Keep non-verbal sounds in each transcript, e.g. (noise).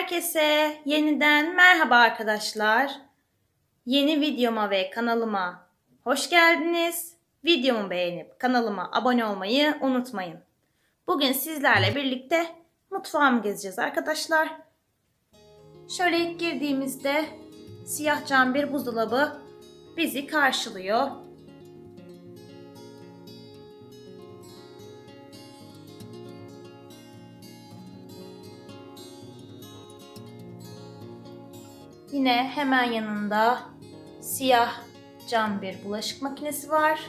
Herkese yeniden merhaba arkadaşlar. Yeni videoma ve kanalıma hoş geldiniz. Videomu beğenip kanalıma abone olmayı unutmayın. Bugün sizlerle birlikte mutfağımı gezeceğiz arkadaşlar. Şöyle ilk girdiğimizde siyah cam bir buzdolabı bizi karşılıyor. Yine hemen yanında siyah cam bir bulaşık makinesi var.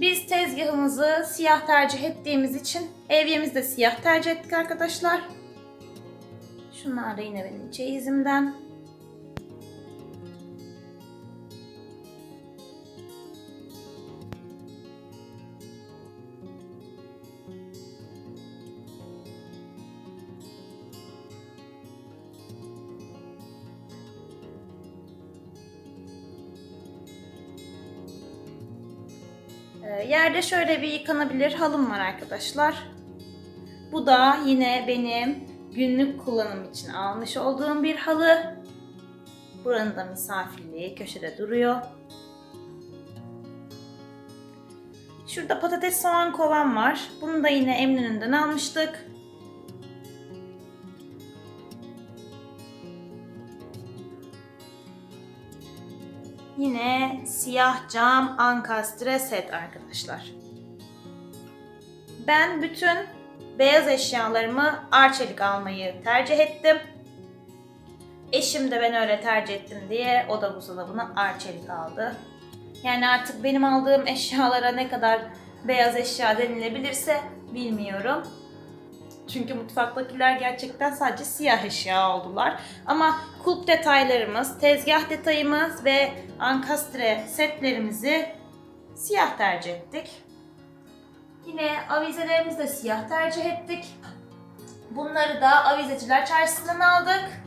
Biz tezgahımızı siyah tercih ettiğimiz için evyemizi de siyah tercih ettik arkadaşlar. Şunlar da yine benim çeyizimden. Yerde şöyle bir yıkanabilir halım var arkadaşlar. Bu da yine benim günlük kullanım için almış olduğum bir halı. Buranın da misafirliği köşede duruyor. Şurada patates soğan kovam var. Bunu da yine Eminönü'nden almıştık. Yine siyah cam ankastre set arkadaşlar. Ben bütün beyaz eşyalarımı Arçelik almayı tercih ettim. Eşim de ben öyle tercih ettim diye o da buzdolabını Arçelik aldı. Yani artık benim aldığım (laughs) eşyalara ne kadar beyaz eşya denilebilirse bilmiyorum. Çünkü mutfaktakiler gerçekten sadece siyah eşya oldular. Ama kulp detaylarımız, tezgah detayımız ve ankastre setlerimizi siyah tercih ettik. Yine avizelerimizi de siyah tercih ettik. Bunları da avizeciler çarşısından aldık.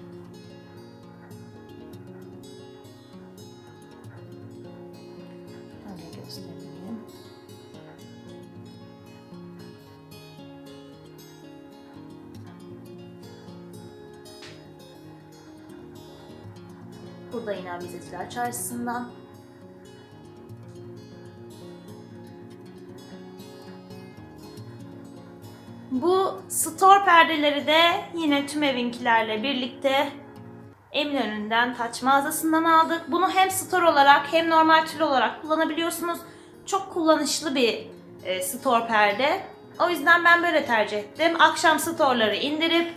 Şöyle göstereyim. Bu da yine avizeciler çarşısından. Bu store perdeleri de yine tüm evinkilerle birlikte Eminönü'nden taç mağazasından aldık. Bunu hem store olarak hem normal tül olarak kullanabiliyorsunuz. Çok kullanışlı bir e, store perde. O yüzden ben böyle tercih ettim. Akşam storeları indirip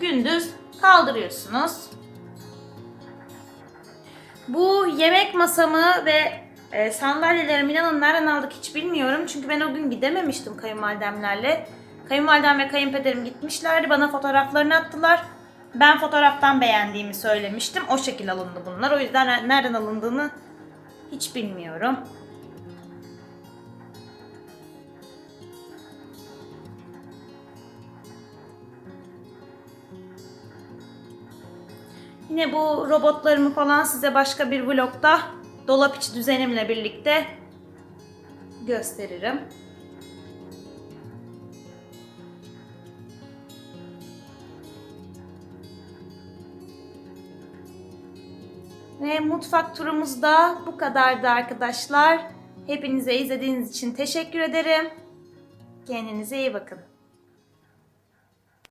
gündüz kaldırıyorsunuz. Bu yemek masamı ve e, sandalyelerimi inanın nereden aldık hiç bilmiyorum. Çünkü ben o gün gidememiştim kayınvalidemlerle. Kayınvalidem ve kayınpederim gitmişlerdi. Bana fotoğraflarını attılar. Ben fotoğraftan beğendiğimi söylemiştim. O şekil alındı bunlar. O yüzden nereden alındığını hiç bilmiyorum. Yine bu robotlarımı falan size başka bir vlogda dolap içi düzenimle birlikte gösteririm. Ve mutfak turumuz da bu kadardı arkadaşlar. Hepinize izlediğiniz için teşekkür ederim. Kendinize iyi bakın.